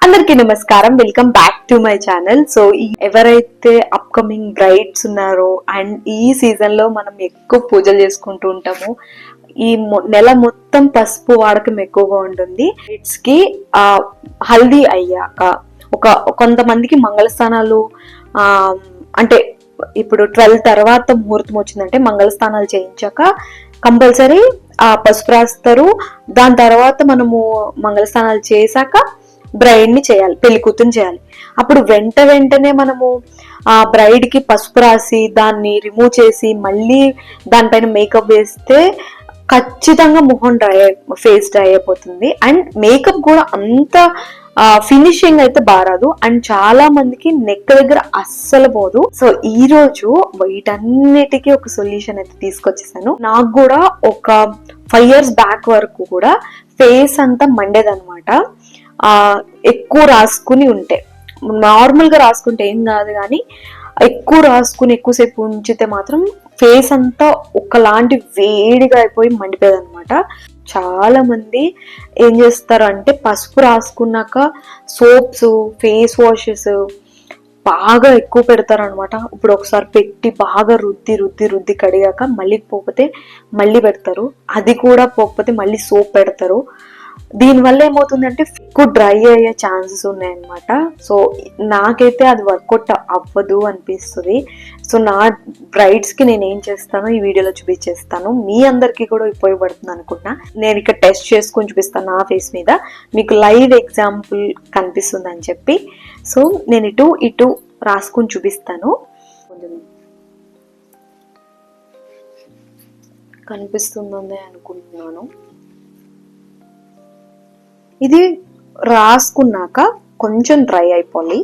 అందరికీ నమస్కారం. Welcome back to my channel so ఎవరైతే అప్కమింగ్ బ్రైడ్స్ ఉన్నారో అండ్ ఈ సీజన్లో మనం ఎక్కువ పూజలు చేసుకుంటూ ఉంటాము. ఈ నెల మొత్తం పసుపు వాడకం ఎక్కువగా ఉంటుంది. బ్రైడ్స్కి ఆ హల్దీ అయ్యాక ఒక కొంతమందికి మంగళస్థానాలు ఆ అంటే ఇప్పుడు ట్వెల్వ్ తర్వాత ముహూర్తం వచ్చిందంటే మంగళస్థానాలు చేయించాక కంపల్సరీ ఆ పసుపు రాస్తారు. దాని తర్వాత మనము మంగళస్థానాలు చేశాక బ్రైడ్ని చేయాలి పెళ్ళి కూతురు చేయాలి. అప్పుడు వెంట వెంటనే మనము ఆ బ్రైడ్కి పసుపు రాసి దాన్ని రిమూవ్ చేసి మళ్ళీ దానిపైన మేకప్ వేస్తే ఖచ్చితంగా మొహం డ్రై ఫేస్ డ్రై అయిపోతుంది. అండ్ మేకప్ కూడా అంత ఫినిషింగ్ అయితే బారాదు. అండ్ చాలా మందికి నెక్ దగ్గర అస్సలు పోదు. సో ఈ రోజు వీటన్నిటికీ ఒక సొల్యూషన్ అయితే తీసుకొచ్చేసాను. నాకు కూడా ఒక ఫైవ్ ఇయర్స్ బ్యాక్ వరకు కూడా ఫేస్ అంతా మండేదన్నమాట. ఎక్కువ రాసుకుని ఉంటే. నార్మల్గా రాసుకుంటే ఏం కాదు కానీ ఎక్కువ రాసుకుని ఎక్కువసేపు ఉంచితే మాత్రం ఫేస్ అంతా ఒకలాంటి వేడిగా అయిపోయి మండిపోయేది అనమాట చాలా మంది ఏం చేస్తారు అంటే పసుపు రాసుకున్నాక సోప్స్ ఫేస్ వాషెస్ బాగా ఎక్కువ పెడతారు అనమాట ఇప్పుడు ఒకసారి పెట్టి బాగా రుద్ది రుద్ది రుద్ది కడిగాక మళ్ళీ పోకపోతే మళ్ళీ పెడతారు. అది కూడా పోకపోతే మళ్ళీ సోప్ పెడతారు. దీనివల్ల ఏమవుతుందంటే ఎక్కువ డ్రై అయ్యే ఛాన్సెస్ ఉన్నాయన్నమాట. సో నాకైతే అది వర్కౌట్ అవ్వదు అనిపిస్తుంది. సో నా బ్రైడ్స్కి నేను ఏం చేస్తానో ఈ వీడియోలో చూపించేస్తాను. మీ అందరికీ కూడా ఉపయోగపడుతుంది అనుకుంటున్నా. నేను ఇక్కడ టెస్ట్ చేసుకుని చూపిస్తాను నా ఫేస్ మీద. మీకు లైవ్ ఎగ్జాంపుల్ కనిపిస్తుంది అని చెప్పి. సో నేను ఇటు ఇటు రాసుకొని చూపిస్తాను. కొంచెం కనిపిస్తుందని అనుకుంటున్నాను. ఇది రాసుకున్నాక కొంచెం డ్రై అయిపోవాలి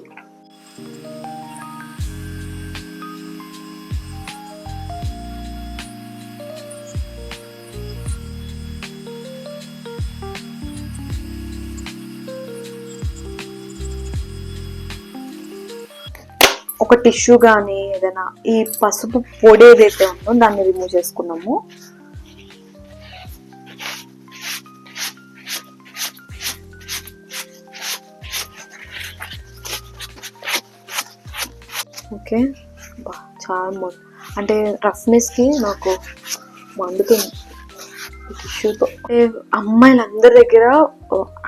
ఒక టిష్యూ కానీ ఏదైనా ఈ పసుపు పొడి ఏదైతే ఉందో దాన్ని రిమూవ్ చేసుకున్నాము. ఓకే. చాలా అంటే రఫ్నెస్కి నాకు మండుతుంది. టిష్యూతో అమ్మాయిలందరి దగ్గర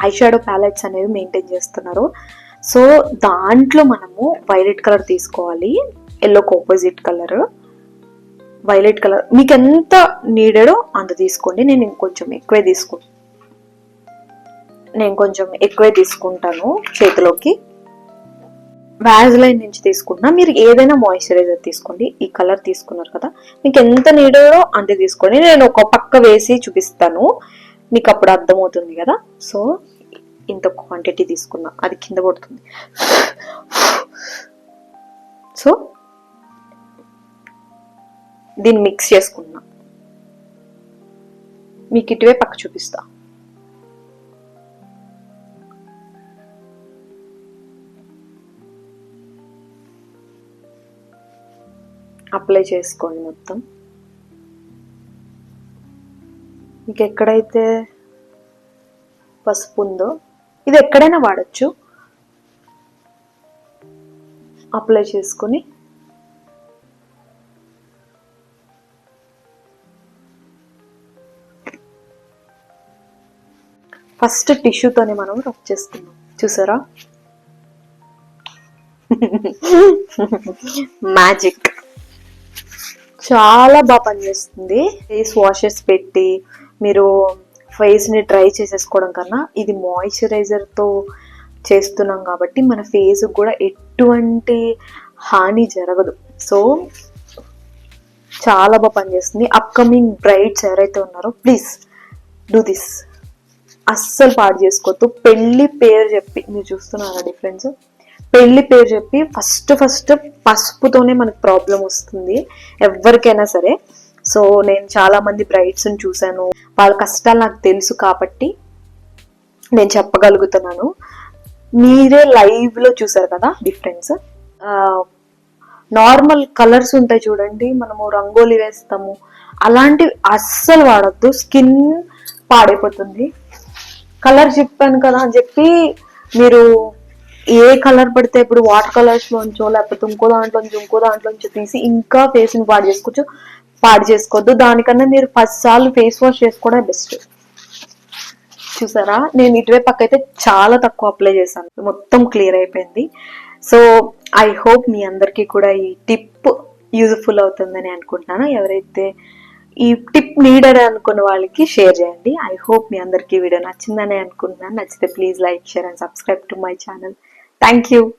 ఐ షాడో ప్యాలెట్స్ అనేవి మెయింటైన్ చేస్తున్నారు. సో దాంట్లో మనము వైలెట్ కలర్ తీసుకోవాలి. ఎల్లోకి ఆపోజిట్ కలర్. Violet colour. మీకు ఎంత నీడెడో అంత తీసుకోండి. నేను ఇంకొంచెం ఎక్కువే తీసుకుంటాను నేను కొంచెం ఎక్కువే తీసుకుంటాను చేతిలోకి. వ్యాజ్లైన్ నుంచి తీసుకున్నా మీరు ఏదైనా మాయిశ్చరైజర్ తీసుకోండి. ఈ కలర్ తీసుకున్నారు కదా. మీకు ఎంత నీడో అంతే తీసుకోండి. నేను ఒక పక్క వేసి చూపిస్తాను. మీకు అప్పుడు అర్థమవుతుంది కదా. సో ఇంత క్వాంటిటీ తీసుకున్నా. అది కింద పడుతుంది. సో దీన్ని మిక్స్ చేసుకున్నా. మీకు ఇటువే పక్క చూపిస్తాను అప్లై చేసుకోండి మొత్తం. మీకు ఎక్కడైతే పసుపు ఉందో ఇది ఎక్కడైనా వాడచ్చు. అప్లై చేసుకొని ఫస్ట్ టిష్యూతోనే మనం రబ్ చేస్తున్నాం చూసారా? మ్యాజిక్. చాలా బాగా పనిచేస్తుంది. ఫేస్ వాషెస్ పెట్టి మీరు ఫేస్ని డ్రై చేసేసుకోవడం కన్నా ఇది మాయిశ్చరైజర్తో చేస్తున్నాం కాబట్టి మన ఫేస్ కూడా ఎటువంటి హాని జరగదు. సో చాలా బాగా పనిచేస్తుంది. అప్కమింగ్ బ్రైడ్స్ ఎవరైతే ఉన్నారో ప్లీజ్ డూ దిస్ అస్సలు పాడు చేసుకోవద్దు. పెళ్ళి పేరు చెప్పి మీరు చూస్తున్నారా డిఫరెన్స్ పెళ్ళి పేరు చెప్పి ఫస్ట్ ఫస్ట్ పసుపుతోనే మనకు ప్రాబ్లం వస్తుంది ఎవరికైనా సరే. సో నేను చాలా మంది బ్రైడ్స్ చూశాను. వాళ్ళ కష్టాలు నాకు తెలుసు కాబట్టి నేను చెప్పగలుగుతున్నాను. మీరే లైవ్లో చూసారు కదా డిఫరెన్స్ నార్మల్ కలర్స్ ఉంటాయి చూడండి మనము రంగోలి వేస్తాము. అలాంటివి అస్సలు వాడద్దు స్కిన్ పాడైపోతుంది. కలర్ చెప్పాను కదా అని చెప్పి మీరు ఏ కలర్ పడితే ఇప్పుడు వాటర్ కలర్స్ లోంచో లేకపోతే ఇంకో దాంట్లోంచి ఇంకో దాంట్లోంచి తీసి ఇంకా ఫేస్ని పాడు చేసుకోవచ్చు. పాడు చేసుకోవద్దు. దానికన్నా మీరు ఫస్ట్ సార్లు ఫేస్ వాష్ చేసుకోవడం బెస్ట్ చూసారా? నేను ఇటువే పక్క అయితే చాలా తక్కువ అప్లై చేశాను. మొత్తం క్లియర్ అయిపోయింది. సో ఐ హోప్ మీ అందరికీ కూడా ఈ టిప్ యూజ్ఫుల్ అవుతుందని అనుకుంటున్నాను. ఎవరైతే ఈ టిప్ నీడర్ అనుకున్న వాళ్ళకి షేర్ చేయండి. ఐ హోప్ మీ అందరికీ వీడియో నచ్చిందని అనుకుంటున్నాను. నచ్చితే please like share and subscribe to my channel Thank you.